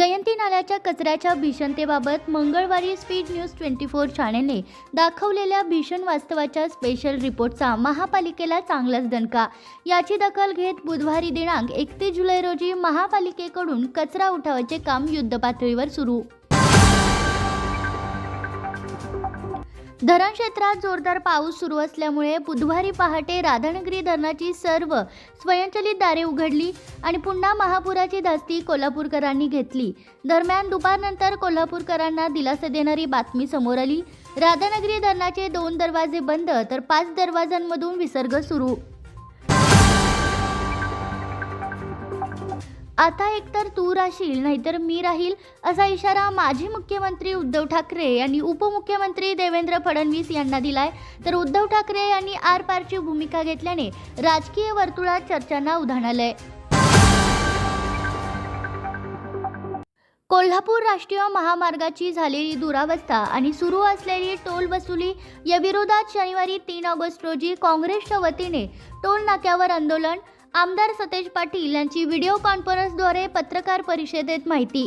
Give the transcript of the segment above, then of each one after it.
जयंती नाल्याच्या कचऱ्याच्या भीषणतेबाबत मंगळवारी स्पीड न्यूज ट्वेंटी फोर चॅनेलने दाखवलेल्या भीषण वास्तवाच्या स्पेशल रिपोर्टचा महापालिकेला चांगलाच दणका. याची दखल घेत बुधवारी दिनांक एकतीस जुलै रोजी महापालिकेकडून कचरा उठावाचे काम युद्धपातळीवर सुरू. धरण क्षेत्रात जोरदार पाऊस सुरू असल्यामुळे बुधवारी पहाटे राधानगरी धरणाची सर्व स्वयंचलित दारे उघडली आणि पुन्हा महापुराची धास्ती कोल्हापूरकरांनी घेतली. दरम्यान दुपारनंतर कोल्हापूरकरांना दिलासा देणारी बातमी समोर आली. राधानगरी धरणाचे दोन दरवाजे बंद तर पाच दरवाजांमधून विसर्ग सुरू. आता एकतर तू राहशील नाहीतर मी राहील असा इशारा माजी मुख्यमंत्री उद्धव ठाकरे यांनी उपमुख्यमंत्री देवेंद्र फडणवीस यांना दिलाय. तर उद्धव ठाकरे यांनी आरपारची भूमिका घेतल्याने राजकीय वर्तुळात चर्चांना उधाण आलंय. कोल्हापूर राष्ट्रीय महामार्गाची झालेली दुरावस्था आणि सुरू असलेली टोल वसुली या विरोधात शनिवारी तीन ऑगस्ट रोजी काँग्रेसच्या वतीने टोल नाक्यावर आंदोलन आमदार सतेज पाटील यांची व्हिडिओ कॉन्फरन्सद्वारे पत्रकार परिषदेत माहिती.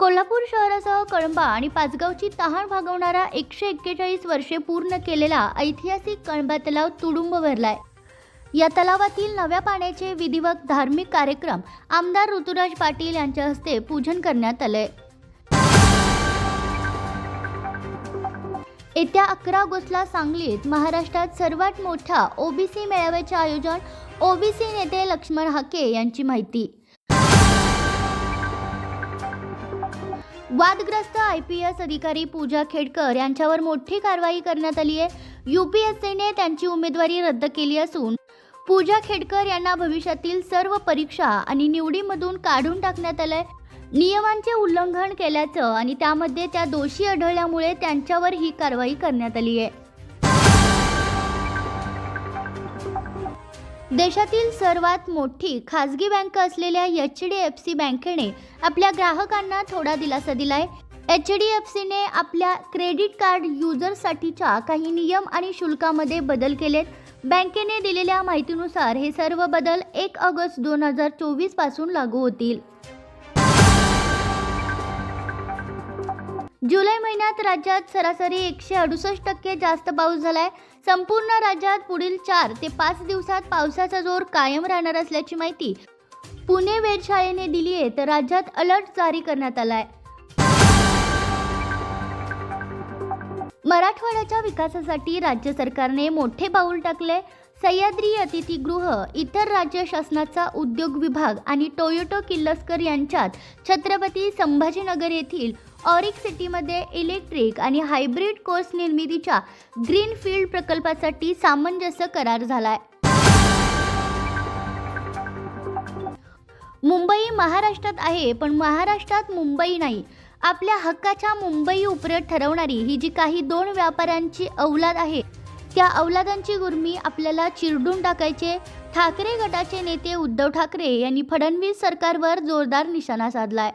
कोल्हापूर शहरासह कळंबा आणि पाचगावची तहान भागवणारा एकशे एक्केचाळीस वर्षे पूर्ण केलेला ऐतिहासिक कळंबा तलाव तुडुंब भरलाय. या तलावातील नव्या पाण्याचे विधिवत धार्मिक कार्यक्रम आमदार ऋतुराज पाटील यांच्या हस्ते पूजन करण्यात आले येत्या अकरा ऑगस्टला सांगलीत महाराष्ट्रात सर्वात मोठा ओबीसी मेळाव्याचे आयोजन ओबीसी नेते लक्ष्मण हाके यांची माहिती. वादग्रस्त आय पी एस अधिकारी पूजा खेडकर यांच्यावर मोठी कारवाई करण्यात आली आहे. युपीएससीने त्यांची उमेदवारी रद्द केली असून पूजा खेडकर यांना भविष्यातील सर्व परीक्षा आणि निवडीमधून काढून टाकण्यात आलंय. नियमांचे उल्लंघन केल्याचं आणि त्यामध्ये त्या दोषी आढळल्यामुळे त्यांच्यावर ही कारवाई करण्यात आली आहे. देशातील सर्वात मोठी खाजगी बँक असलेल्या एच डी एफ सी बँकेने आपल्या ग्राहकांना थोडा दिलासा दिलाय. एच डी एफ सीने आपल्या क्रेडिट कार्ड युजरसाठीच्या काही नियम आणि शुल्कामध्ये बदल केलेत. बँकेने दिलेल्या माहितीनुसार हे सर्व बदल एक ऑगस्ट दोन हजार चोवीसपासून लागू होतील. जुलै महिन्यात राज्यात सरासरी एकशे अडुसष्ट टक्के जास्त पाऊस झालाय. संपूर्ण राज्यात पुढील चार ते पाच दिवसात पावसाचा जोर कायम राहणार असल्याची माहिती पुणे वेधशाळेने दिली आहे तर राज्यात अलर्ट जारी करण्यात आलाय. मराठवाड्याच्या विकासासाठी राज्य सरकारने मोठे पाऊल टाकले सह्याद्री अतिथीगृह इतर राज्य शासनाचा उद्योग विभाग आणि टोयोटो किर्लोस्कर यांच्यात छत्रपती संभाजीनगर येथील ऑरिक सिटीमध्ये इलेक्ट्रिक आणि हायब्रिड कोर्स निर्मितीच्या ग्रीनफील्ड प्रकल्पासाठी सामंजस्य करार झालाय. मुंबई महाराष्ट्रात आहे पण महाराष्ट्रात मुंबई नाही. आपल्या हक्काच्या मुंबई उपरे ठरवणारी ही जी काही दोन व्यापाऱ्यांची अवलाद आहे त्या अवलादांची गुर्मी आपल्याला चिरडून टाकायचे. ठाकरे गटाचे नेते उद्धव ठाकरे यांनी फडणवीस सरकारवर जोरदार निशाणा साधलाय.